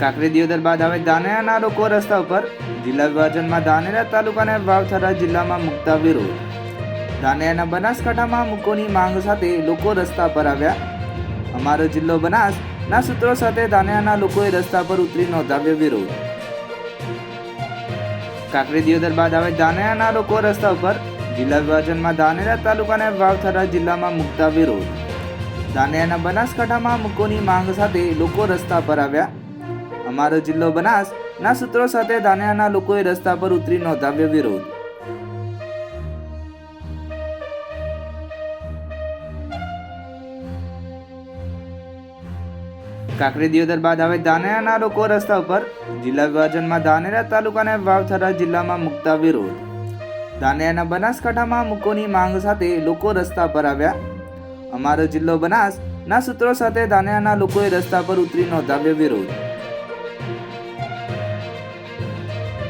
કાંકરી દિયોદર બાદ હવે ધાનેરાના લોકો રસ્તા ઉપર જિલ્લા વિભાજનમાં ધાનેરા તાલુકાને વાવથરા જિલ્લામાં મુકતા વિરોધ. ધાનેરાના બનાસકાંઠામાં મૂકોની માંગ સાથે લોકો રસ્તા પર આવ્યા. અમારો જિલ્લો બનાસ ના સૂત્રો સાથે ધાનેરાના લોકોએ રસ્તા પર ઉતરી નોંધાવ્યો વિરોધ. કાંકરી દિયોદર બાદ હવે ધાનેરાના લોકો રસ્તા ઉપર જિલ્લા વિભાજનમાં ધાનેરા તાલુકાને વાવથરા જિલ્લામાં મુકતા વિરોધ. ધાનેરાના બનાસકાંઠામાં મૂકોની માંગ સાથે લોકો રસ્તા પર આવ્યા. અમારો જિલ્લો બનાસ ના સૂત્રો સાથે ધાનેરાના લોકોએ રસ્તા પર ઉતરી નોંધાવ્યો વિરોધ. કાંકરી દિયોદર બાદ હવે ધાનેરાના લોકો રસ્તા ઉપર જિલ્લા વિભાજનમાં ધાનેરા તાલુકાને વાવથરા જિલ્લામાં મુકતા વિરોધ. ધાનેરાના બનાસકાંઠામાં મૂકોની માંગ સાથે લોકો રસ્તા પર આવ્યા. અમારો જિલ્લો બનાસ ના સૂત્રો સાથે ધાનેરાના લોકોએ રસ્તા પર ઉતરી નોંધાવ્યો વિરોધ.